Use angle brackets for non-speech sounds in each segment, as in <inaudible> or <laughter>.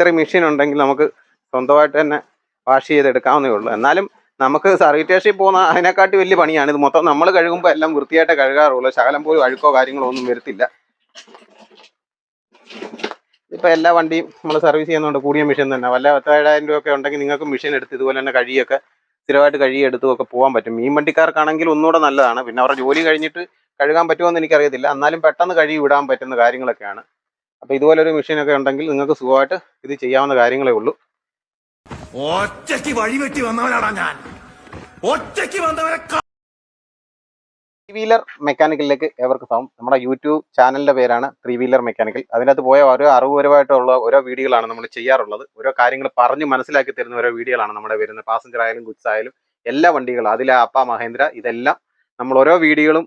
ഇത്രയും മെഷീൻ ഉണ്ടെങ്കിൽ നമുക്ക് സ്വന്തമായിട്ട് തന്നെ വാഷ് ചെയ്തെടുക്കാവുന്നേ ഉള്ളൂ. എന്നാലും നമുക്ക് സർവീസ് സ്റ്റേഷനിൽ പോകുന്ന അതിനെക്കാട്ടി വലിയ പണിയാണ് ഇത്. മൊത്തം നമ്മൾ കഴുകുമ്പോൾ എല്ലാം വൃത്തിയായിട്ട് കഴുകാറുള്ളൂ. ശകലം പോലും അഴുക്കോ കാര്യങ്ങളോ ഒന്നും വരത്തില്ല. ഇപ്പൊ എല്ലാ വണ്ടിയും നമ്മൾ സർവീസ് ചെയ്യുന്നുണ്ട് കൂടിയ മെഷീൻ തന്നെ. വല്ല പത്തേഴായിരം രൂപ ഒക്കെ ഉണ്ടെങ്കിൽ നിങ്ങൾക്ക് മെഷീൻ എടുത്ത് ഇതുപോലെ തന്നെ കഴിയൊക്കെ സ്ഥിരമായിട്ട് കഴുകി എടുത്തും ഒക്കെ പോകാൻ പറ്റും. മീൻ വണ്ടിക്കാർക്കാണെങ്കിൽ ഒന്നുകൂടെ നല്ലതാണ്. പിന്നെ അവരുടെ ജോലി കഴിഞ്ഞിട്ട് കഴുകാൻ പറ്റുമോ എന്ന് എനിക്കറിയത്തില്ല. എന്നാലും പെട്ടെന്ന് കഴുകി വിടാൻ പറ്റുന്ന കാര്യങ്ങളൊക്കെയാണ്. അപ്പോൾ ഇതുപോലെ ഒരു മെഷീനൊക്കെ ഉണ്ടെങ്കിൽ നിങ്ങൾക്ക് സുഖമായിട്ട് ഇത് ചെയ്യാവുന്ന കാര്യങ്ങളേ ഉള്ളൂ. ഒറ്റയ്ക്ക് വഴിവെട്ടി വന്നവനാടാ ഞാൻ. ഒറ്റയ്ക്ക് വന്നവരെ ത്രീ വീലർ മെക്കാനിക്കലിലേക്ക് ഏവർക്ക് സ്വാഗതം. നമ്മുടെ യൂട്യൂബ് ചാനലിന്റെ പേരാണ് ത്രീ വീലർ മെക്കാനിക്കൽ. അതിനകത്ത് പോയ ഓരോ അറിവുപരമായിട്ടുള്ള ഓരോ വീഡിയോകളാണ് നമ്മൾ ചെയ്യാറുള്ളത്. ഓരോ കാര്യങ്ങൾ പറഞ്ഞ് മനസ്സിലാക്കി തരുന്ന ഓരോ വീഡിയോകളാണ് നമ്മുടെ വരുന്നത്. പാസഞ്ചർ ആയാലും ഗുഡ്സ് ആയാലും എല്ലാ വണ്ടികളും അതിലെ അപ്പ മഹേന്ദ്ര ഇതെല്ലാം നമ്മൾ ഓരോ വീഡിയോകളും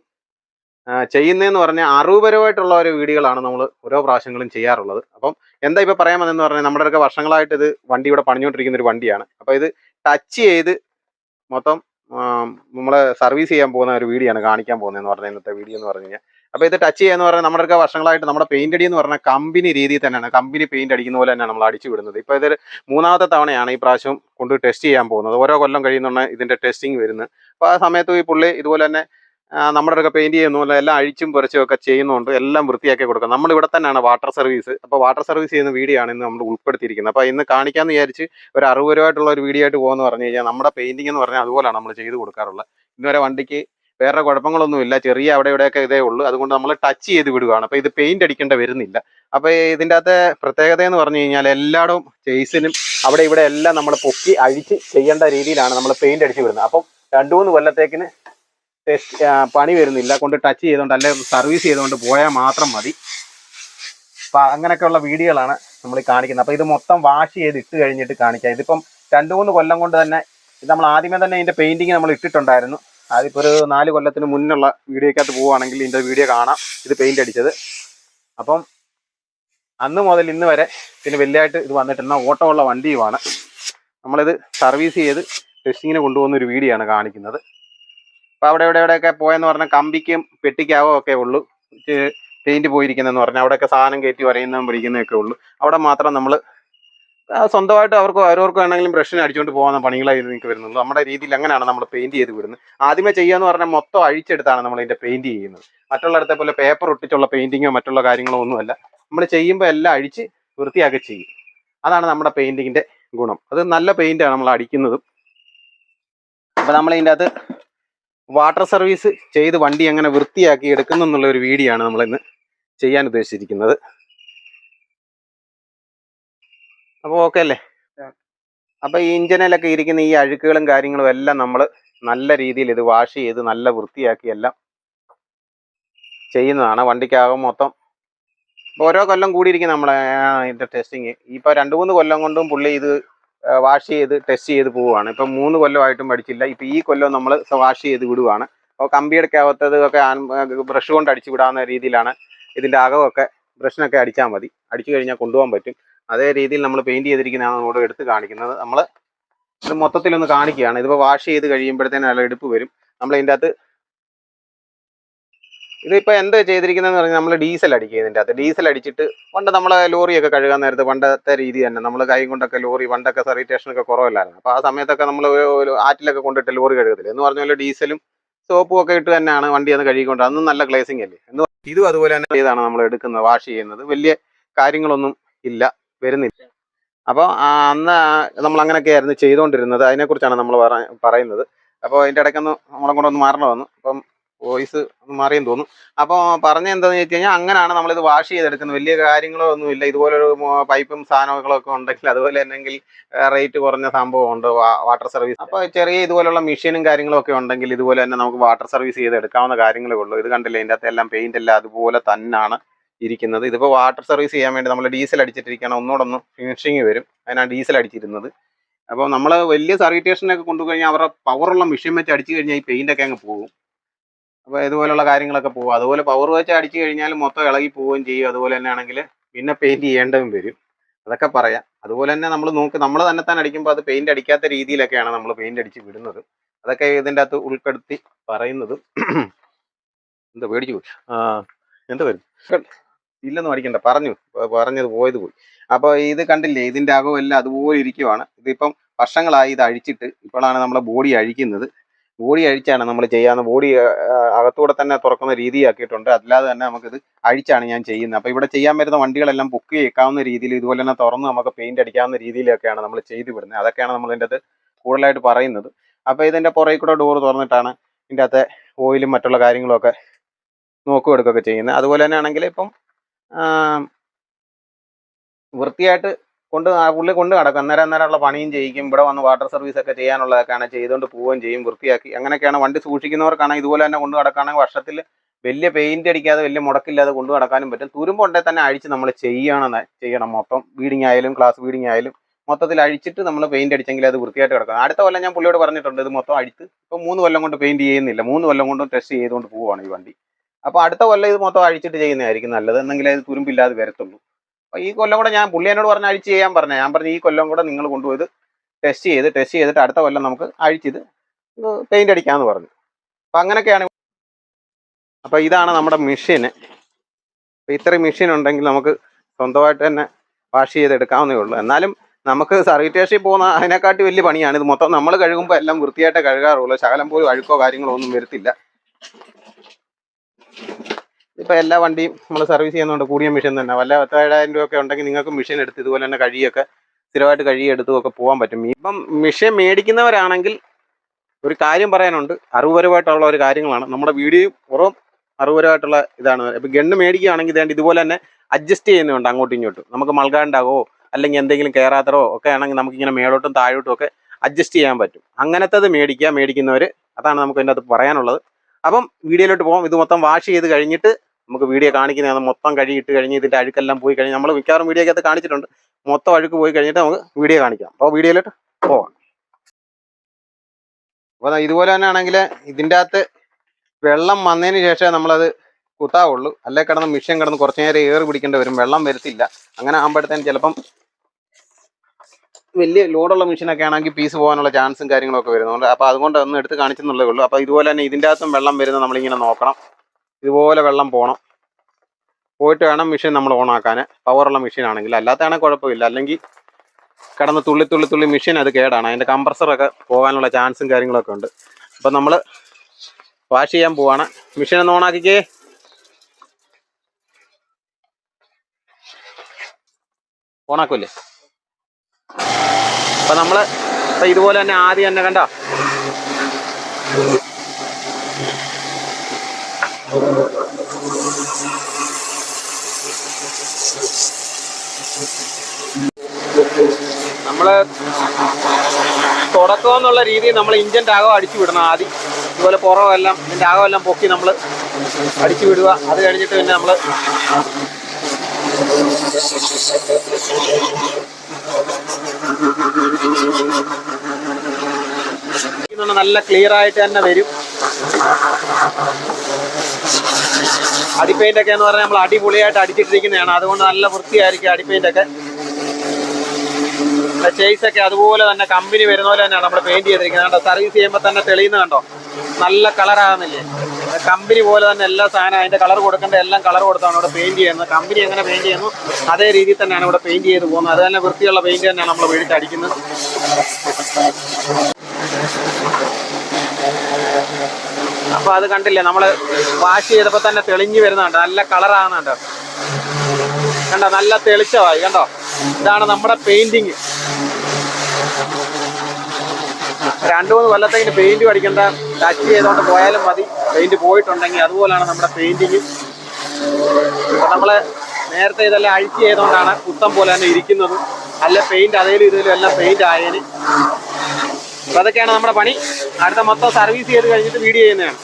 ചെയ്യുന്നതെന്ന് പറഞ്ഞാൽ അറിവുപരമായിട്ടുള്ള ഓരോ വീഡിയോകളാണ് നമ്മൾ ഓരോ പ്രാവശ്യങ്ങളും ചെയ്യാറുള്ളത്. അപ്പം എന്താ ഇപ്പം പറയാൻ വന്നതെന്ന് പറഞ്ഞാൽ നമ്മുടെ ഒക്കെ വർഷങ്ങളായിട്ട് ഇത് വണ്ടി ഇവിടെ പണിഞ്ഞുകൊണ്ടിരിക്കുന്ന ഒരു വണ്ടിയാണ്. അപ്പോൾ ഇത് ടച്ച് ചെയ്ത് മൊത്തം നമ്മൾ സർവീസ് ചെയ്യാൻ പോകുന്ന ഒരു വീഡിയോ ആണ് കാണിക്കാൻ പോകുന്നതെന്ന് പറഞ്ഞാൽ ഇന്നത്തെ വീഡിയോ എന്ന് പറഞ്ഞു കഴിഞ്ഞാൽ. അപ്പോൾ ഇത് ടച്ച് ചെയ്യാന്ന് പറഞ്ഞാൽ നമ്മുടെ ഒക്കെ വർഷങ്ങളായിട്ട് നമ്മുടെ പെയിന്റ് അടി എന്ന് പറഞ്ഞാൽ കമ്പനി രീതിയിൽ തന്നെയാണ്. കമ്പനി പെയിന്റ് അടിക്കുന്ന പോലെ തന്നെയാണ് നമ്മൾ അടിച്ചു വിടുന്നത്. ഇപ്പോൾ ഇതൊരു മൂന്നാമത്തെ തവണയാണ് ഈ പ്രാവശ്യം കൊണ്ട് ടെസ്റ്റ് ചെയ്യാൻ പോകുന്നത്. ഓരോ കൊല്ലം കഴിയുന്നുണ്ട് ഇതിന്റെ ടെസ്റ്റിംഗ് വരുന്നത്. അപ്പോൾ ആ സമയത്ത് ഈ പുള്ളി ഇതുപോലെ തന്നെ നമ്മുടെ ഒക്കെ പെയിന്റ് ചെയ്യുന്ന അല്ല എല്ലാം അഴിച്ചും പുരച്ചും ഒക്കെ ചെയ്യുന്നുണ്ട് എല്ലാം വൃത്തിയാക്കി കൊടുക്കുക നമ്മൾ ഇവിടെ തന്നെയാണ് വാട്ടർ സർവീസ് അപ്പോൾ വാട്ടർ സർവീസ് ചെയ്യുന്ന വീഡിയോ ആണ് ഇന്ന് നമ്മൾ ഉൾപ്പെടുത്തിയിരിക്കുന്നത്. അപ്പോൾ ഇന്ന് കാണിക്കാമെന്ന് വിചാരിച്ച് ഒരു അറിവുപരമായിട്ടുള്ള ഒരു വീഡിയോ ആയിട്ട് പോകുമെന്ന് പറഞ്ഞു കഴിഞ്ഞാൽ നമ്മുടെ പെയിന്റിംഗ് എന്ന് പറഞ്ഞാൽ അതുപോലെയാണ് നമ്മൾ ചെയ്ത് കൊടുക്കാറുള്ളത്. ഇന്നുവരെ വണ്ടിക്ക് വേറെ കുഴപ്പങ്ങളൊന്നുമില്ല ചെറിയ അവിടെ ഇവിടെയൊക്കെ ഇതേ ഉള്ളൂ. അതുകൊണ്ട് നമ്മൾ ടച്ച് ചെയ്ത് വിടുകയാണ് അപ്പോൾ ഇത് പെയിന്റ് അടിക്കേണ്ട വരുന്നില്ല. അപ്പോൾ ഇതിന്റെ അകത്തെ പ്രത്യേകത എന്ന് പറഞ്ഞു കഴിഞ്ഞാൽ എല്ലായിടവും ചേസിനും അവിടെ ഇവിടെ എല്ലാം നമ്മൾ പൊക്കി അഴിച്ച് ചെയ്യേണ്ട രീതിയിലാണ് നമ്മൾ പെയിന്റ് അടിച്ച് വിടുന്നത്. അപ്പം രണ്ടു മൂന്ന് കൊല്ലത്തേക്കിന് പണി വരുന്നില്ല. കൊണ്ട് ടച്ച് ചെയ്തുകൊണ്ട് അല്ലെ സർവീസ് ചെയ്തുകൊണ്ട് പോയാൽ മാത്രം മതി. അപ്പം അങ്ങനെയൊക്കെയുള്ള വീഡിയോകളാണ് നമ്മൾ കാണിക്കുന്നത്. അപ്പോൾ ഇത് മൊത്തം വാഷ് ചെയ്ത് ഇട്ട് കഴിഞ്ഞിട്ട് കാണിക്കാം. ഇതിപ്പം രണ്ട് മൂന്ന് കൊല്ലം കൊണ്ട് തന്നെ ഇത് നമ്മൾ ആദ്യമേ തന്നെ ഇതിന്റെ പെയിന്റിങ് നമ്മൾ ഇട്ടിട്ടുണ്ടായിരുന്നു. അതിപ്പോൾ ഒരു നാല് കൊല്ലത്തിന് മുന്നുള്ള വീഡിയോക്കകത്ത് പോവുകയാണെങ്കിൽ ഇതിന്റെ വീഡിയോ കാണാം. ഇത് പെയിന്റ് അടിച്ചത്. അപ്പം അന്ന് മുതൽ ഇന്ന് വരെ പിന്നെ വലിയതായിട്ട് ഇത് വന്നിട്ടുള്ള ഓട്ടമുള്ള വണ്ടിയുമാണ്. നമ്മളിത് സർവീസ് ചെയ്ത് ടെസ്റ്റിങ്ങിന് കൊണ്ടുപോകുന്ന ഒരു വീഡിയോ ആണ് കാണിക്കുന്നത്. അപ്പോൾ അവിടെ ഇവിടെ എവിടെയൊക്കെ പോയെന്ന് പറഞ്ഞാൽ കമ്പിക്കും പെട്ടിക്കാവോ ഒക്കെ ഉള്ളൂ. പെയിന്റ് പോയിരിക്കുന്നതെന്ന് പറഞ്ഞാൽ അവിടെയൊക്കെ സാധനം കയറ്റി വരയുന്നതും പിടിക്കുന്നതൊക്കെ ഉള്ളൂ. അവിടെ മാത്രം നമ്മൾ സ്വന്തമായിട്ട് അവർക്ക് ഓരോർക്കും വേണമെങ്കിലും ബ്രഷിന് അടിച്ചുകൊണ്ട് പോകുന്ന പണികളായി നിങ്ങൾക്ക് വരുന്നുള്ളൂ. നമ്മുടെ രീതിയിൽ അങ്ങനെയാണ് നമ്മൾ പെയിന്റ് ചെയ്ത് വിടുന്നത്. ആദ്യമേ ചെയ്യാന്ന് പറഞ്ഞാൽ മൊത്തം അഴിച്ചെടുത്താണ് നമ്മൾ ഇതിന്റെ പെയിന്റ് ചെയ്യുന്നത്. മറ്റുള്ളിടത്തെ പോലെ പേപ്പർ ഒട്ടിച്ചുള്ള പെയിന്റിങ്ങോ മറ്റുള്ള കാര്യങ്ങളോ ഒന്നുമല്ല നമ്മൾ ചെയ്യുമ്പോൾ എല്ലാം അഴിച്ച് വൃത്തിയാക്കി ചെയ്യും. അതാണ് നമ്മുടെ പെയിന്റിങ്ങിന്റെ ഗുണം. അത് നല്ല പെയിന്റാണ് നമ്മൾ അടിക്കുന്നതും. അപ്പോൾ നമ്മൾ ഇതിന്റെ അകത്ത് വാട്ടർ സർവീസ് ചെയ്ത് വണ്ടി എങ്ങനെ വൃത്തിയാക്കി എടുക്കുന്നു എന്നുള്ള ഒരു വീഡിയോ ആണ് നമ്മൾ ഇന്ന് ചെയ്യാൻ ഉദ്ദേശിച്ചിരിക്കുന്നത്. അപ്പോൾ ഓക്കെ അല്ലേ? അപ്പോൾ ഈ ഇഞ്ചനിലൊക്കെ ഇരിക്കുന്ന ഈ അഴുക്കുകളും കാര്യങ്ങളും എല്ലാം നമ്മൾ നല്ല രീതിയിൽ ഇത് വാഷ് ചെയ്ത് നല്ല വൃത്തിയാക്കി എല്ലാം ചെയ്യുന്നതാണ്. വണ്ടിക്കാകും മൊത്തം ഇപ്പോൾ ഓരോ കൊല്ലം കൂടിയിരിക്കും നമ്മളെ ഇതിന്റെ ടെസ്റ്റിങ് ഇപ്പോൾ രണ്ട് മൂന്ന് കൊല്ലം കൊണ്ടും പുള്ളി ഇത് വാഷ് ചെയ്ത് ടെസ്റ്റ് ചെയ്ത് പോവുകയാണ്. ഇപ്പം മൂന്ന് കൊല്ലമായിട്ടും പഠിച്ചില്ല. ഇപ്പം ഈ കൊല്ലം നമ്മൾ വാഷ് ചെയ്ത് വിടുവാണ്. അപ്പോൾ കമ്പിയുടെ അകത്തതൊക്കെ ബ്രഷ് കൊണ്ട് അടിച്ചു വിടാവുന്ന രീതിയിലാണ് ഇതിന്റെ അകമൊക്കെ ബ്രഷിനൊക്കെ അടിച്ചാൽ മതി. അടിച്ചു കഴിഞ്ഞാൽ കൊണ്ടുപോകാൻ പറ്റും. അതേ രീതിയിൽ നമ്മൾ പെയിന്റ് ചെയ്തിരിക്കുന്നതാണ് നമ്മുടെ എടുത്ത് കാണിക്കുന്നത്. നമ്മൾ ഇത് മൊത്തത്തിലൊന്ന് കാണിക്കുകയാണ്. ഇതിപ്പോൾ വാഷ് ചെയ്ത് കഴിയുമ്പോഴത്തേനും നല്ല എടുപ്പ് വരും. നമ്മൾ ഇതിന്റെ അകത്ത് ഇതിപ്പോൾ എന്താ ചെയ്തിരിക്കുന്നതെന്ന് പറഞ്ഞാൽ നമ്മൾ ഡീസൽ അടിക്കുക ഇതിന്റെ അകത്ത്. ഡീസൽ അടിച്ചിട്ട് പണ്ട് നമ്മളെ ലോറിയൊക്കെ കഴുകാൻ നേരത്തെ പണ്ടത്തെ രീതി തന്നെ. നമ്മൾ കൈ കൊണ്ടൊക്കെ ലോറി പണ്ടൊക്കെ സർവീസ് സ്റ്റേഷനൊക്കെ കുറവല്ലായിരുന്നു. അപ്പോൾ ആ സമയത്തൊക്കെ നമ്മൾ ആറ്റിലൊക്കെ കൊണ്ടിട്ട് ലോറി കഴുകത്തില്ല? എന്ന് പറഞ്ഞാൽ ഡീസലും സോപ്പും ഒക്കെ ഇട്ട് തന്നെയാണ് വണ്ടി അത് കഴുകിക്കൊണ്ട് അന്നും നല്ല ഗ്ലേസിംഗ് അല്ലേ? എന്ന് ഇതും അതുപോലെ തന്നെ ഇതാണ് നമ്മൾ എടുക്കുന്നത് വാഷ് ചെയ്യുന്നത്. വലിയ കാര്യങ്ങളൊന്നും ഇല്ല വരുന്നില്ല. അപ്പോൾ അന്ന് നമ്മൾ അങ്ങനെയൊക്കെ ആയിരുന്നു ചെയ്തുകൊണ്ടിരുന്നത് അതിനെക്കുറിച്ചാണ് നമ്മൾ പറയുന്നത്. അപ്പോൾ അതിന്റെ ഇടയ്ക്കൊന്ന് നമ്മളെ കൂടെ ഒന്ന്? മാറണം അപ്പം വോയിസ് മാറിയെന്ന് തോന്നുന്നു. അപ്പോൾ പറഞ്ഞ എന്താണെന്ന് വെച്ച് കഴിഞ്ഞാൽ അങ്ങനെയാണ് നമ്മളിത് വാഷ് ചെയ്തെടുക്കുന്നത്. വലിയ കാര്യങ്ങളോ ഒന്നുമില്ല ഇതുപോലൊരു പൈപ്പും സാധനങ്ങളൊക്കെ ഉണ്ടെങ്കിൽ അതുപോലെ തന്നെങ്കിൽ റേറ്റ് കുറഞ്ഞ സംഭവം ഉണ്ട്. Water service. അപ്പോൾ ചെറിയ ഇതുപോലുള്ള മെഷീനും കാര്യങ്ങളും ഒക്കെ ഉണ്ടെങ്കിൽ ഇതുപോലെ തന്നെ നമുക്ക് വാട്ടർ സർവീസ് ചെയ്തെടുക്കാവുന്ന കാര്യങ്ങളേ ഉള്ളൂ. ഇത് കണ്ടില്ലേ? ഇതിന്റെ അകത്ത് എല്ലാം പെയിന്റ് എല്ലാം അതുപോലെ തന്നെയാണ് ഇരിക്കുന്നത്. ഇതിപ്പോൾ വാട്ടർ സർവീസ് ചെയ്യാൻ വേണ്ടി നമ്മൾ ഡീസൽ അടിച്ചിട്ടിരിക്കുകയാണ്. ഒന്നുകൂടെ ഒന്ന് ഫിനിഷിങ് വരും. അതിനാണ് ഡീസൽ അടിച്ചിരുന്നത്. അപ്പോൾ നമ്മൾ വലിയ സർവീസ് സ്റ്റേഷനൊക്കെ കഴിഞ്ഞാൽ അവരുടെ പവറുള്ള മെഷീൻ വെച്ച് അടിച്ചു കഴിഞ്ഞാൽ ഈ പെയിന്റൊക്കെ അങ്ങ് പോകും. അപ്പോൾ ഇതുപോലുള്ള കാര്യങ്ങളൊക്കെ പോകും അതുപോലെ പവർ വെച്ച് അടിച്ചു കഴിഞ്ഞാൽ മൊത്തം ഇളകി പോവുകയും ചെയ്യും. അതുപോലെ തന്നെ ആണെങ്കിൽ പിന്നെ പെയിന്റ് ചെയ്യേണ്ടതും വരും. അതൊക്കെ പറയാം. അതുപോലെ തന്നെ നമ്മൾ നോക്ക് നമ്മൾ തന്നെ തന്നെ അടിക്കുമ്പോൾ അത് പെയിന്റ് അടിക്കാത്ത രീതിയിലൊക്കെയാണ് നമ്മൾ പെയിന്റ് അടിച്ച് വിടുന്നത്. അതൊക്കെ ഇതിന്റെ അകത്ത് ഉൾപ്പെടുത്തി പറയുന്നതും <clears throat> എന്താ പേടിച്ചു പോയി? എന്താ വരും ഇല്ലെന്ന് പഠിക്കണ്ട പറഞ്ഞു പറഞ്ഞത് പോയത് പോയി. അപ്പോൾ ഇത് കണ്ടില്ലേ? ഇതിന്റെ അകവും എല്ലാം അതുപോലെ ഇരിക്കുവാണ്. ഇതിപ്പം വർഷങ്ങളായി ഇത് അഴിച്ചിട്ട് ഇപ്പോഴാണ് നമ്മളെ ബോഡി അഴിക്കുന്നത്. ബോഡി അഴിച്ചാണ് നമ്മൾ ചെയ്യാവുന്ന ബോഡി അകത്തൂടെ തന്നെ തുറക്കുന്ന രീതിയാക്കിയിട്ടുണ്ട്. അല്ലാതെ തന്നെ നമുക്കിത് അഴിച്ചാണ് ഞാൻ ചെയ്യുന്നത്. അപ്പോൾ ഇവിടെ ചെയ്യാൻ വരുന്ന വണ്ടികളെല്ലാം ബുക്ക് ചെയ്യിക്കാവുന്ന രീതിയിൽ ഇതുപോലെ തന്നെ തുറന്ന് നമുക്ക് പെയിന്റ് അടിക്കാവുന്ന രീതിയിലൊക്കെയാണ് നമ്മൾ ചെയ്തു വിടുന്നത്. അതൊക്കെയാണ് നമ്മൾ ഇതിന്റെ അത് കൂടുതലായിട്ട് പറയുന്നത്. അപ്പോൾ ഇതിന്റെ പുറകിൽ കൂടെ ഡോറ് തുറന്നിട്ടാണ് ഇതിന്റെ അകത്തെ ഓയിലും മറ്റുള്ള കാര്യങ്ങളൊക്കെ നോക്കുക എടുക്കുകയൊക്കെ ചെയ്യുന്നത്. അതുപോലെ തന്നെ ആണെങ്കിൽ ഇപ്പം വൃത്തിയായിട്ട് കൊണ്ട് പുള്ളി കൊണ്ട് നടക്കും. അന്നേരം അന്നേരമുള്ള പണിയും ചെയ്യിക്കും. ഇവിടെ വന്ന് വാട്ടർ സർവീസ് ഒക്കെ ചെയ്യാനുള്ളതൊക്കെയാണ് ചെയ്തുകൊണ്ട് പോവുകയും ചെയ്യും വൃത്തിയാക്കി. അങ്ങനെയൊക്കെയാണ് വണ്ടി സൂക്ഷിക്കുന്നവർക്കാണ് ഇതുപോലെ തന്നെ കൊണ്ട് നടക്കുകയാണെങ്കിൽ വർഷത്തിൽ വലിയ പെയിന്റ് അടിക്കാതെ വലിയ മുടക്കില്ലാതെ കൊണ്ട് നടക്കാനും പറ്റും. തുരുമ്പുണ്ടെങ്കിൽ തന്നെ അഴിച്ച് നമ്മൾ ചെയ്യണം ചെയ്യണം. മൊത്തം വീടിങ് ആയാലും ക്ലാസ് വീടിങ് ആയാലും മൊത്തത്തിൽ അഴിച്ചിട്ട് നമ്മൾ പെയിന്റ് അടിച്ചെങ്കിൽ അത് വൃത്തിയായിട്ട് കിടക്കണം അടുത്ത കൊല്ലം ഞാൻ പുള്ളിയോട് പറഞ്ഞിട്ടുണ്ട് ഇത് മൊത്തം അഴിച്ച് ഇപ്പം മൂന്ന് കൊല്ലം കൊണ്ട് പെയിന്റ് ചെയ്യുന്നില്ല. മൂന്ന് കൊല്ലം കൊണ്ടും ടെസ്റ്റ് ചെയ്തുകൊണ്ട് പോവുകയാണ് ഈ വണ്ടി. അപ്പോൾ അടുത്ത കൊല്ലം ഇത് മൊത്തം അഴിച്ചിട്ട് ചെയ്യുന്നതായിരിക്കും നല്ലത്. എന്നെങ്കിലും ഇത് തുരുമ്പില്ലാതെ വരത്തുള്ളൂ. ഈ കൊല്ലം കൂടെ ഞാൻ പുള്ളി എന്നോട് പറഞ്ഞ അഴിച്ച് ചെയ്യാൻ പറഞ്ഞു ഞാൻ പറഞ്ഞു ഈ കൊല്ലം കൂടെ നിങ്ങൾ കൊണ്ടുപോയത് ടെസ്റ്റ് ചെയ്ത് ടെസ്റ്റ് ചെയ്തിട്ട് അടുത്ത കൊല്ലം നമുക്ക് അഴിച്ചിത് പെയിന്റ് അടിക്കാമെന്ന് പറഞ്ഞു. അപ്പം അങ്ങനെയൊക്കെയാണ്. അപ്പോൾ ഇതാണ് നമ്മുടെ മെഷീന് ഇത്രയും മെഷീൻ ഉണ്ടെങ്കിൽ നമുക്ക് സ്വന്തമായിട്ട് തന്നെ വാഷ് ചെയ്തെടുക്കാവുന്നേ ഉള്ളൂ. എന്നാലും നമുക്ക് സർവീസ് സ്റ്റേഷനിൽ പോകുന്ന അതിനെക്കാട്ടി വലിയ പണിയാണ്. ഇത് മൊത്തം നമ്മൾ കഴുകുമ്പോൾ എല്ലാം വൃത്തിയായിട്ട് കഴുകാറുള്ളൂ. ശകലം പോലും അഴുക്കോ കാര്യങ്ങളോ ഒന്നും വരത്തില്ല. ഇപ്പൊ എല്ലാ വണ്ടിയും നമ്മൾ സർവീസ് ചെയ്യുന്നുണ്ട് കൂടിയ മെഷീൻ തന്നെ. വല്ല പത്തായിരം രൂപ ഒക്കെ ഉണ്ടെങ്കിൽ നിങ്ങൾക്ക് മെഷീൻ എടുത്ത് ഇതുപോലെ തന്നെ കഴിയൊക്കെ സ്ഥിരമായിട്ട് കഴി ഒക്കെ പോകാൻ പറ്റും. ഇപ്പം മെഷീൻ മേടിക്കുന്നവരാണെങ്കിൽ ഒരു കാര്യം പറയാനുണ്ട്. അറിവുപരമായിട്ടുള്ള ഒരു കാര്യങ്ങളാണ്. നമ്മുടെ വീഡിയോ പുറം അറിവുപരമായിട്ടുള്ള ഇതാണ്. ഇപ്പം ഗണ്ണ് മേടിക്കുകയാണെങ്കിൽ ഇതേണ്ട ഇതുപോലെ തന്നെ അഡ്ജസ്റ്റ് ചെയ്യുന്നുണ്ട് അങ്ങോട്ടും ഇങ്ങോട്ടും. നമുക്ക് മൾകാണ്ടാകോ അല്ലെങ്കിൽ എന്തെങ്കിലും കയറാത്തറോ ഒക്കെ ആണെങ്കിൽ നമുക്ക് ഇങ്ങനെ മേളോട്ടും താഴോട്ടും ഒക്കെ അഡ്ജസ്റ്റ് ചെയ്യാൻ പറ്റും. അങ്ങനത്തത് മേടിക്കുക മേടിക്കുന്നവർ അതാണ് നമുക്ക് അതിന്റെ അകത്ത് പറയാനുള്ളത്. അപ്പം വീഡിയോയിലോട്ട് പോകാം ഇത് മൊത്തം വാഷ് ചെയ്ത് കഴിഞ്ഞിട്ട് നമുക്ക് വീഡിയോ കാണിക്കുന്നതാണ് മൊത്തം കഴുകിയിട്ട് കഴിഞ്ഞ് ഇതിന്റെ അഴുക്കെല്ലാം പോയി കഴിഞ്ഞ് നമ്മൾ മിക്കവാറും വീഡിയോക്കകത്ത് കാണിച്ചിട്ടുണ്ട്. മൊത്തം അഴുക്ക് പോയി കഴിഞ്ഞിട്ട് നമുക്ക് വീഡിയോ കാണിക്കാം. അപ്പോൾ വീഡിയോയിലോട്ട് പോവാം. അപ്പോൾ ഇതുപോലെ തന്നെ ആണെങ്കിൽ ഇതിന്റെ അകത്ത് വെള്ളം വന്നതിന് ശേഷമേ നമ്മളത് കുത്താവുള്ളൂ. അല്ലെ കിടന്ന് മിഷൻ കിടന്ന് കുറച്ച് നേരം ഏറ് പിടിക്കേണ്ടി വരും. വെള്ളം വരത്തില്ല. അങ്ങനെ ആകുമ്പോഴത്തേന് ചിലപ്പം വലിയ ലോഡുള്ള മെഷീനൊക്കെ ആണെങ്കിൽ പീസ് പോകാനുള്ള ചാൻസും കാര്യങ്ങളൊക്കെ വരുന്നുണ്ട്. അപ്പോൾ അതുകൊണ്ട് ഒന്ന് എടുത്ത് കാണിച്ചെന്നുള്ളേ ഉള്ളൂ. അപ്പോൾ ഇതുപോലെ തന്നെ ഇതിന്റെ അകത്തും വെള്ളം വരുന്ന നമ്മളിങ്ങനെ നോക്കണം. ഇതുപോലെ വെള്ളം പോകണം പോയിട്ട് വേണം മെഷീൻ നമ്മൾ ഓണാക്കാൻ പവറുള്ള മെഷീൻ ആണെങ്കിൽ. അല്ലാത്തതാണെങ്കിൽ കുഴപ്പമില്ല. അല്ലെങ്കിൽ കിടന്ന് തുള്ളി തുള്ളി തുള്ളി മെഷീൻ അത് കേടാണ്. അതിന്റെ കംപ്രസറൊക്കെ പോകാനുള്ള ചാൻസും കാര്യങ്ങളൊക്കെ ഉണ്ട്. അപ്പം നമ്മൾ വാഷ് ചെയ്യാൻ പോവാണ്. മെഷീൻ ഒന്ന് ഓണാക്കിക്കേ ഓണാക്കൂല്ലേ അപ്പൊ ഇപ്പൊ ഇതുപോലെ തന്നെ ആദ്യം തന്നെ കണ്ടോ? നമ്മൾ തുടക്കം എന്നുള്ള രീതിയിൽ നമ്മൾ ഇഞ്ചിന്റെ അകം അടിച്ചു വിടണം ആദ്യം. ഇതുപോലെ പുറമെല്ലാം ഇതിന്റെ പൊക്കി നമ്മൾ അടിച്ചു വിടുക. അത് കഴിഞ്ഞിട്ട് പിന്നെ നമ്മൾ നല്ല ക്ലിയർ ആയിട്ട് തന്നെ വരും. അടിപ്പെയിന്റ് ഒക്കെ എന്ന് പറഞ്ഞാൽ നമ്മൾ അടിപൊളിയായിട്ട് അടിച്ചിട്ടിരിക്കുന്നതാണ്. അതുകൊണ്ട് നല്ല വൃത്തിയായിരിക്കും അടിപ്പെയിന്റ് ഒക്കെ. ചേസ് ഒക്കെ അതുപോലെ തന്നെ കമ്പനി വരുന്ന പോലെ തന്നെയാണ് നമ്മൾ പെയിന്റ് ചെയ്തിരിക്കുന്നത്. കണ്ടോ? സർവീസ് ചെയ്യുമ്പോൾ തന്നെ തെളിയുന്ന കണ്ടോ? നല്ല കളറാകുന്നില്ലേ കമ്പനി പോലെ തന്നെ എല്ലാ സാധനം അതിന്റെ കളർ കൊടുക്കേണ്ട എല്ലാം കളർ കൊടുത്താണ് ഇവിടെ പെയിന്റ് ചെയ്യുന്നത്. കമ്പനി എങ്ങനെ പെയിന്റ് ചെയ്യുന്നു? അതേ രീതിയിൽ തന്നെയാണ് ഇവിടെ പെയിന്റ് ചെയ്ത് പോകുന്നത്. അത് തന്നെ വൃത്തിയുള്ള പെയിന്റ് തന്നെയാണ് നമ്മൾ വീട്ടിൽ അടിക്കുന്നത്. അപ്പൊ അത് കണ്ടില്ലേ? നമ്മൾ വാഷ് ചെയ്തപ്പോ തന്നെ തെളിഞ്ഞു വരുന്നുണ്ട് നല്ല കളറാകുന്നുണ്ട് കണ്ടോ? നല്ല തെളിച്ചമായി. കണ്ടോ? ഇതാണ് നമ്മുടെ പെയിന്റിങ് രണ്ടു മൂന്ന് കൊല്ലത്തേക്കിന് പെയിന്റ് അടിക്കേണ്ട. ടച്ച് ചെയ്തുകൊണ്ട് പോയാലും മതി. പെയിന്റ് പോയിട്ടുണ്ടെങ്കിൽ അതുപോലാണ് നമ്മുടെ പെയിന്റിങ് നമ്മൾ നേരത്തെ ഇതെല്ലാം അഴിച്ച് ചെയ്തുകൊണ്ടാണ് കുത്തം പോലെ തന്നെ ഇരിക്കുന്നത്. അല്ല പെയിന്റ് അതേലും ഇതിലും എല്ലാം പെയിന്റ് ആയതിന് അതൊക്കെയാണ് നമ്മുടെ പണി. അടുത്ത മൊത്തം സർവീസ് ചെയ്ത് കഴിഞ്ഞിട്ട് വീഡിയോ ചെയ്യുന്നതാണ്.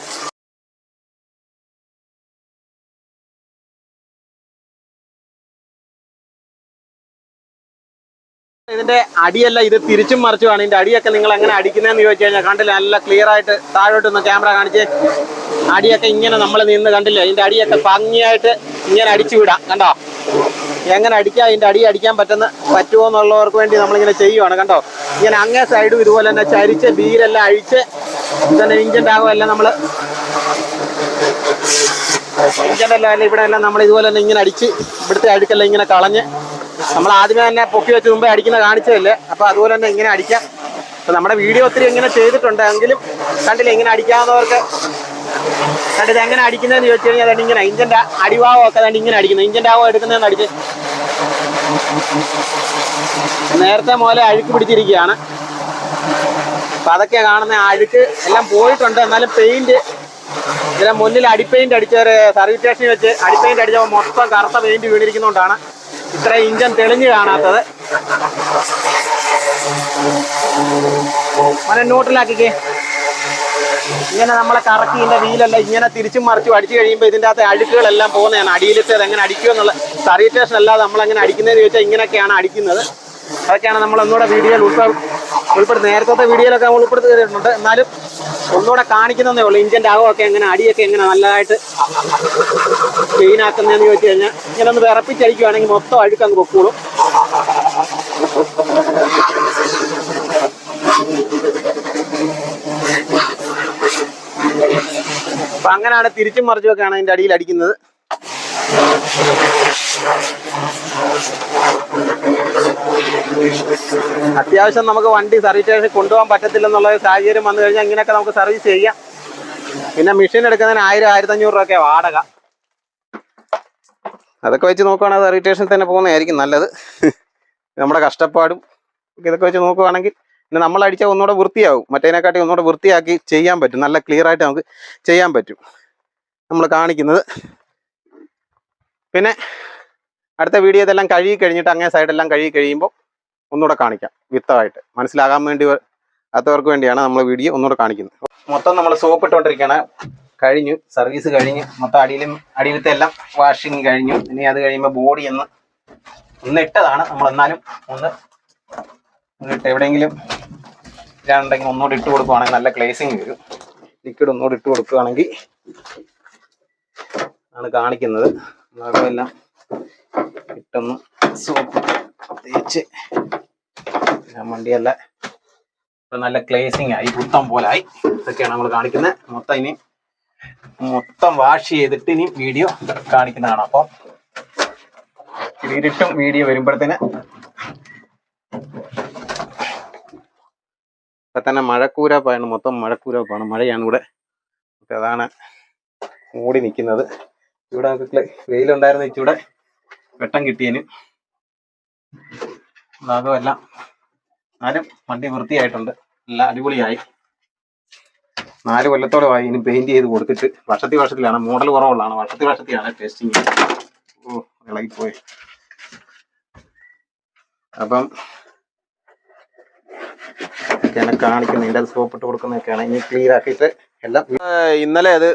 ഇതിന്റെ അടിയല്ല ഇത് തിരിച്ചും മറിച്ചുമാണ്. ഇതിന്റെ അടിയൊക്കെ നിങ്ങൾ എങ്ങനെ അടിക്കുന്നതെന്ന് ചോദിച്ചു കഴിഞ്ഞാൽ കണ്ടില്ല നല്ല ക്ലിയർ ആയിട്ട് താഴോട്ട് ഒന്ന് ക്യാമറ കാണിച്ച് അടിയൊക്കെ ഇങ്ങനെ നമ്മൾ നിന്ന് കണ്ടില്ല ഇതിന്റെ അടിയൊക്കെ ഭംഗിയായിട്ട് ഇങ്ങനെ അടിച്ചു വിടാം കണ്ടോ? എങ്ങനെ അടിക്കാം ഇതിന്റെ അടി അടിക്കാൻ പറ്റുന്ന പറ്റുമോ എന്നുള്ളവർക്ക് വേണ്ടി നമ്മളിങ്ങനെ ചെയ്യുവാണ് കണ്ടോ? ഇങ്ങനെ അങ്ങേ സൈഡും ഇതുപോലെ തന്നെ ചരിച്ച് ബീരെല്ലാം അഴിച്ച് തന്നെ ഇഞ്ചിന്റെ ആകും എല്ലാം നമ്മൾ ഇഞ്ചിന്റെ എല്ലാം ഇവിടെ എല്ലാം നമ്മൾ ഇതുപോലെ തന്നെ ഇങ്ങനെ അടിച്ച് ഇവിടുത്തെ അഴുക്കെല്ലാം ഇങ്ങനെ കളഞ്ഞ് നമ്മൾ ആദ്യമേ തന്നെ പൊക്കി വെച്ച് മുമ്പേ അടിക്കുന്ന കാണിച്ചതല്ലേ? അപ്പൊ അതുപോലെ തന്നെ ഇങ്ങനെ അടിക്കാം. അപ്പൊ നമ്മുടെ വീഡിയോ ഒത്തിരി ഇങ്ങനെ ചെയ്തിട്ടുണ്ട് എങ്കിലും കണ്ടില്ല ഇങ്ങനെ അടിക്കാവുന്നവർക്ക് കണ്ടിത് എങ്ങനെ അടിക്കുന്നതെന്ന് ചോദിച്ചു കഴിഞ്ഞാൽ അതുകൊണ്ട് ഇങ്ങനെ ഇഞ്ചിന്റെ അടിവാവോ ഒക്കെ അതുകൊണ്ട് ഇങ്ങനെ അടിക്കുന്നത്. ഇഞ്ചിന്റെ ആവോ എടുക്കുന്നതെന്ന് അടിച്ച് നേരത്തെ മോലെ അഴുക്ക് പിടിച്ചിരിക്കുകയാണ്. അപ്പൊ അതൊക്കെ കാണുന്ന അഴുക്ക് എല്ലാം പോയിട്ടുണ്ട്. എന്നാലും പെയിന്റ് ഇതിലെ മുന്നിൽ അടിപ്പെയിന്റ് അടിച്ചവര് സർവീസ് സ്റ്റേഷനിൽ വെച്ച് അടിപ്പെയിന്റ് അടിച്ചപ്പോൾ മൊത്തം കറുത്ത പെയിന്റ് വീണിരിക്കുന്നതുകൊണ്ടാണ് ഇത്ര ഇഞ്ചൻ തെളിഞ്ഞു കാണാത്തത്. മന നോട്ടിലാക്കിക്കേ ഇങ്ങനെ നമ്മളെ കറക്കി ഇതിന്റെ വീലെല്ലാം ഇങ്ങനെ തിരിച്ചും മറിച്ചും അടിച്ചു കഴിയുമ്പോൾ ഇതിന്റെ അകത്തെ അഴുക്കുകളെല്ലാം പോകുന്നതാണ്. അടിയിലത്തെ എങ്ങനെ അടിക്കുക എന്നുള്ള സർവീസ് സ്റ്റേഷൻ അല്ലാതെ നമ്മൾ എങ്ങനെ അടിക്കുന്നതെന്ന് ചോദിച്ചാൽ ഇങ്ങനെയൊക്കെയാണ് അടിക്കുന്നത്. അതൊക്കെയാണ് നമ്മൾ ഒന്നുകൂടെ വീഡിയോയിൽ ഉൾപ്പെടുത്തി ഉൾപ്പെടുത്തി നേരത്തെ വീഡിയോയിലൊക്കെ നമ്മൾ ഉൾപ്പെടുത്തിയിട്ടുണ്ട്. എന്നാലും ഒന്നുകൂടെ കാണിക്കുന്നതേ ഉള്ളൂ. ഇഞ്ചിന്റെ അകമൊക്കെ എങ്ങനെ അടിയൊക്കെ എങ്ങനെ നല്ലതായിട്ട് ക്ലീൻ ആക്കുന്നതെന്ന് ചോദിച്ചു കഴിഞ്ഞാൽ ഇങ്ങനെ ഒന്ന് വിറപ്പിച്ചടിക്കുവാണെങ്കിൽ മൊത്തം അഴുക്കങ്ങ് പൊക്കോളും. അപ്പൊ അങ്ങനെയാണ് തിരിച്ചും മറിച്ചും ഒക്കെയാണ് അതിന്റെ അടിയിൽ അടിക്കുന്നത്. അത്യാവശ്യം നമുക്ക് വണ്ടി സർവീസ് സ്റ്റേഷനിൽ കൊണ്ടുപോകാൻ പറ്റത്തില്ലെന്നുള്ള സാഹചര്യം വന്നു കഴിഞ്ഞാൽ ഇങ്ങനെയൊക്കെ നമുക്ക് സർവീസ് ചെയ്യാം. പിന്നെ മെഷീൻ എടുക്കുന്നതിന് ആയിരം ആയിരത്തി അഞ്ഞൂറ് രൂപയൊക്കെ വാടക. അതൊക്കെ വെച്ച് നോക്കുവാണെങ്കിൽ സർവീസ് സ്റ്റേഷനിൽ തന്നെ പോകുന്നതായിരിക്കും നല്ലത്. നമ്മുടെ കഷ്ടപ്പാടും ഇതൊക്കെ വെച്ച് നോക്കുവാണെങ്കിൽ പിന്നെ നമ്മൾ അടിച്ചാൽ ഒന്നുകൂടെ വൃത്തിയാവും. മറ്റേതിനെക്കാട്ടി ഒന്നുകൂടെ വൃത്തിയാക്കി ചെയ്യാൻ പറ്റും. നല്ല ക്ലിയർ ആയിട്ട് നമുക്ക് ചെയ്യാൻ പറ്റും. നമ്മൾ കാണിക്കുന്നത്. പിന്നെ അടുത്ത വീഡിയോ ഇതെല്ലാം കഴുകി കഴിഞ്ഞിട്ട് അങ്ങേ സൈഡെല്ലാം കഴുകി കഴിയുമ്പോൾ ഒന്നുകൂടെ കാണിക്കാം. വിത്തമായിട്ട് മനസ്സിലാകാൻ വേണ്ടി അത്തവർക്ക് വേണ്ടിയാണ് നമ്മൾ വീഡിയോ ഒന്നുകൂടെ കാണിക്കുന്നത്. മൊത്തം നമ്മൾ സോപ്പ് ഇട്ടുകൊണ്ടിരിക്കുകയാണ് കഴിഞ്ഞു. സർവീസ് കഴിഞ്ഞു. മൊത്തം അടിയിലും അടിയിലത്തെ എല്ലാം വാഷിങ് കഴിഞ്ഞു. ഇനി അത് കഴിയുമ്പോൾ ബോഡി ഒന്ന് ഒന്ന് ഇട്ടതാണ് നമ്മൾ എന്നാലും ഒന്ന് ഇട്ട് എവിടെയെങ്കിലും ഇല്ലാണ്ടെങ്കിൽ ഒന്നുകൂടി ഇട്ട് കൊടുക്കുവാണെങ്കിൽ നല്ല ക്ലേസിങ് വരും. ലിക്വിഡ് ഒന്നുകൂടി ഇട്ട് കൊടുക്കുകയാണെങ്കിൽ ആണ് കാണിക്കുന്നത്. എല്ലാം ഇട്ടൊന്ന് സോപ്പ് തേച്ച് വണ്ടിയല്ല. ഇപ്പൊ നല്ല ക്ലേസിങ് ആയി പുത്തം ആയി. ഇതൊക്കെയാണ് നമ്മൾ കാണിക്കുന്നത് മൊത്തം ഇനി മൊത്തം വാഷ് ചെയ്തിട്ട് ഇനി വീഡിയോ കാണിക്കുന്നതാണ്. അപ്പം ഇരുട്ടും വീഡിയോ വരുമ്പോഴത്തേന് ഇപ്പൊ തന്നെ മഴക്കൂരപ്പാണ് മൊത്തം മഴക്കൂരപ്പാണ് മഴയാണ് ഇവിടെ. അതാണ് മൂടി നിൽക്കുന്നത് ഇവിടെ നമുക്ക് വെയിലുണ്ടായിരുന്നു ഇച്ചിവിടെ വെട്ടം കിട്ടിയതിന്. ഭാഗമല്ല എന്നാലും വണ്ടി വൃത്തിയായിട്ടുണ്ട്. എല്ലാം അടിപൊളിയായി. നാല് കൊല്ലത്തോളമായി ഇനി പെയിന്റ് ചെയ്ത് കൊടുത്തിട്ട്. വർഷത്തി വർഷത്തിലാണ്. മോഡൽ കുറവുള്ളതാണ്. വർഷത്തി വർഷത്തിലാണ് ടെസ്റ്റിങ് ഓ ഇളകിപ്പോയി. അപ്പം ഒക്കെയാണ് കാണിക്കുന്നത്. ഇതിന്റെ സോപ്പ് ഇട്ട് കൊടുക്കുന്നതൊക്കെയാണ്. ഇനി ക്ലിയർ ആക്കിയിട്ട് എല്ലാം ഇന്നലെ അത്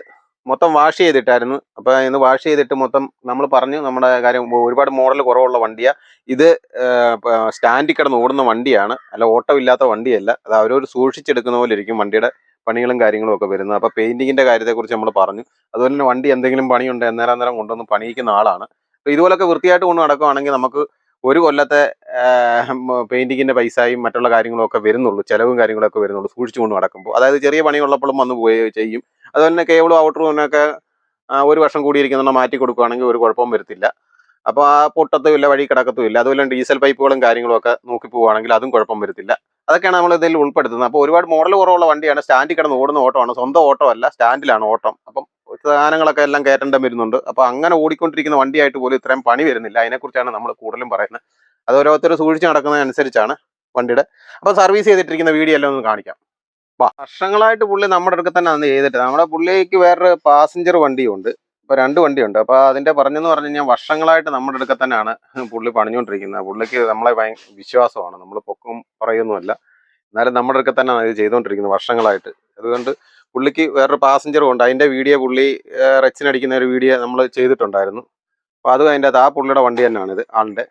മൊത്തം വാഷ് ചെയ്തിട്ടായിരുന്നു. അപ്പൊ ഇന്ന് വാഷ് ചെയ്തിട്ട് മൊത്തം നമ്മൾ പറഞ്ഞു നമ്മുടെ കാര്യം ഒരുപാട് മോഡൽ കുറവുള്ള വണ്ടിയാ. ഇത് സ്റ്റാൻഡിൽ കിടന്ന് ഓടുന്ന വണ്ടിയാണ്. അല്ല ഓട്ടം ഇല്ലാത്ത വണ്ടിയല്ല. അത് അവരോട് സൂക്ഷിച്ചെടുക്കുന്ന പോലെ ഇരിക്കും വണ്ടിയുടെ പണികളും കാര്യങ്ങളും ഒക്കെ വരുന്നത്. അപ്പൊ പെയിന്റിങ്ങിന്റെ കാര്യത്തെക്കുറിച്ച് നമ്മൾ പറഞ്ഞു. അതുപോലെ തന്നെ വണ്ടി എന്തെങ്കിലും പണിയുണ്ട് അന്നേരം കൊണ്ടുവന്ന് പണിയിക്കുന്ന ആളാണ്. അപ്പൊ ഇതുപോലൊക്കെ വൃത്തിയായിട്ട് കൊണ്ട് നടക്കുവാണെങ്കിൽ നമുക്ക് ഒരു കൊല്ലത്തെ പെയിന്റിങ്ങിന്റെ പൈസയും മറ്റുള്ള കാര്യങ്ങളും ഒക്കെ വരുന്നുള്ളൂ. ചെലവും കാര്യങ്ങളൊക്കെ വരുന്നുള്ളൂ സൂക്ഷിച്ചു കൊണ്ട് നടക്കുമ്പോൾ. അതായത് ചെറിയ പണിയുള്ളപ്പോഴും വന്ന് പോയി ചെയ്യും. അതുപോലെ തന്നെ കേബിളും ഔട്ടറും ഒക്കെ ഒരു വർഷം കൂടിയിരിക്കുന്ന മാറ്റി കൊടുക്കുകയാണെങ്കിൽ ഒരു കുഴപ്പവും വരത്തില്ല. അപ്പോൾ ആ പൊട്ടത്തും ഇല്ല വഴി കിടക്കത്തും ഇല്ല. അതുപോലെ ഡീസൽ പൈപ്പുകളും കാര്യങ്ങളും ഒക്കെ നോക്കി പോവുകയാണെങ്കിൽ അതും കുഴപ്പം വരത്തില്ല. അതൊക്കെയാണ് നമ്മൾ ഇതിൽ ഉൾപ്പെടുത്തുന്നത്. അപ്പോൾ ഒരുപാട് മോഡൽ കുറവുള്ള വണ്ടിയാണ്. സ്റ്റാൻഡിൽ കിടന്ന് ഓടുന്ന ഓട്ടമാണ്. സ്വന്തം ഓട്ടം അല്ല സ്റ്റാൻഡിലാണ് ഓട്ടം. അപ്പം സാധനങ്ങളൊക്കെ എല്ലാം കയറ്റേണ്ടം വരുന്നുണ്ട്. അപ്പോൾ അങ്ങനെ ഓടിക്കൊണ്ടിരിക്കുന്ന വണ്ടിയായിട്ട് പോലും ഇത്രയും പണി വരുന്നില്ല. അതിനെക്കുറിച്ചാണ് നമ്മൾ കൂടുതലും പറയുന്നത്. അത് ഓരോരുത്തർ സൂക്ഷിച്ച് നടക്കുന്നതനുസരിച്ചാണ് വണ്ടിയുടെ. അപ്പോൾ സർവീസ് ചെയ്തിട്ടിരിക്കുന്ന വീഡിയോ എല്ലാം ഒന്ന് കാണിക്കാം. വർഷങ്ങളായിട്ട് പുള്ളി നമ്മുടെ അടുക്ക തന്നെ അന്ന് ചെയ്തിട്ട് നമ്മുടെ പുള്ളിക്ക് വേറൊരു പാസഞ്ചർ വണ്ടിയുണ്ട്. ഇപ്പൊ രണ്ട് വണ്ടിയുണ്ട്. അപ്പോൾ അതിന്റെ പറഞ്ഞെന്ന് പറഞ്ഞു കഴിഞ്ഞാൽ വർഷങ്ങളായിട്ട് നമ്മുടെ അടുക്ക തന്നെയാണ് പുള്ളി പണിഞ്ഞുകൊണ്ടിരിക്കുന്നത്. പുള്ളിക്ക് നമ്മളെ വിശ്വാസമാണ്. നമ്മൾ പൊക്കും പറയൊന്നുമല്ല. എന്നാലും നമ്മുടെ അടുക്ക തന്നെയാണ് ഇത് ചെയ്തുകൊണ്ടിരിക്കുന്നത് വർഷങ്ങളായിട്ട്. അതുകൊണ്ട് പുള്ളിക്ക് വേറൊരു പാസഞ്ചറും ഉണ്ട്. അതിന്റെ വീഡിയോ പുള്ളി റച്ചിനടിക്കുന്ന ഒരു വീഡിയോ നമ്മൾ ചെയ്തിട്ടുണ്ടായിരുന്നു. അപ്പോൾ അതും അതിന്റെ അത് ആ പുള്ളിയുടെ വണ്ടി തന്നെയാണ് ഇത് ആളിന്റെ.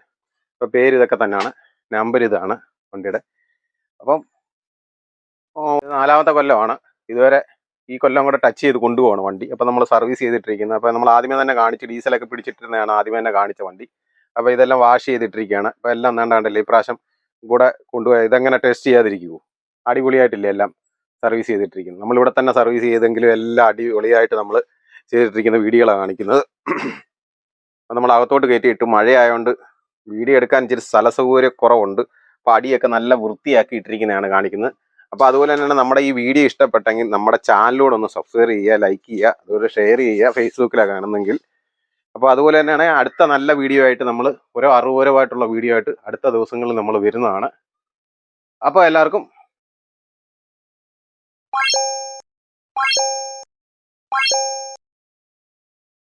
ഇപ്പൊ പേര് ഇതൊക്കെ തന്നെയാണ്. നമ്പർ ഇതാണ് വണ്ടിയുടെ. അപ്പം നാലാമത്തെ കൊല്ലമാണ്. ഇതുവരെ ഈ കൊല്ലം കൂടെ ടച്ച് ചെയ്ത് കൊണ്ടുപോകണം വണ്ടി. അപ്പം നമ്മൾ സർവീസ് ചെയ്തിട്ടിരിക്കുന്നത്. അപ്പോൾ നമ്മൾ ആദ്യമേ തന്നെ കാണിച്ച് ഡീസലൊക്കെ പിടിച്ചിട്ടിരുന്നതാണ് ആദ്യമേ തന്നെ കാണിച്ച വണ്ടി. അപ്പോൾ ഇതെല്ലാം വാഷ് ചെയ്തിട്ടിരിക്കുകയാണ്. അപ്പോൾ എല്ലാം നേണ്ടാണ്ടല്ലേ ഇപ്രാവശ്യം കൂടെ കൊണ്ടുപോയി ഇതെങ്ങനെ ടെസ്റ്റ് ചെയ്യാതിരിക്കുമോ അടിപൊളിയായിട്ടില്ല എല്ലാം സർവീസ് ചെയ്തിട്ടിരിക്കുന്നത്. നമ്മളിവിടെ തന്നെ സർവീസ് ചെയ്തെങ്കിലും എല്ലാം അടിപൊളിയായിട്ട് നമ്മൾ ചെയ്തിട്ടിരിക്കുന്ന വീഡിയോകളാണ് കാണിക്കുന്നത്. അപ്പം നമ്മൾ അകത്തോട്ട് കയറ്റിയിട്ട് മഴയായതുകൊണ്ട് വീഡിയോ എടുക്കാൻ ഇച്ചിരി സ്ഥല കുറവുണ്ട്. അപ്പോൾ അടിയൊക്കെ നല്ല വൃത്തിയാക്കി ഇട്ടിരിക്കുന്നതാണ് കാണിക്കുന്നത്. അപ്പോൾ അതുപോലെ തന്നെയാണ് നമ്മുടെ ഈ വീഡിയോ ഇഷ്ടപ്പെട്ടെങ്കിൽ നമ്മുടെ ചാനലിലൂടെ ഒന്ന് സബ്സ്ക്രൈബ് ചെയ്യുക ലൈക്ക് ചെയ്യുക അതുപോലെ ഷെയർ ചെയ്യുക ഫേസ്ബുക്കിലാണ് കാണുന്നെങ്കിൽ. അപ്പോൾ അതുപോലെ തന്നെയാണ് അടുത്ത നല്ല വീഡിയോ ആയിട്ട് നമ്മൾ ഓരോ അറിവുപരമായിട്ടുള്ള വീഡിയോ ആയിട്ട് അടുത്ത ദിവസങ്ങളിൽ നമ്മൾ വരുന്നതാണ്. അപ്പോൾ എല്ലാവർക്കും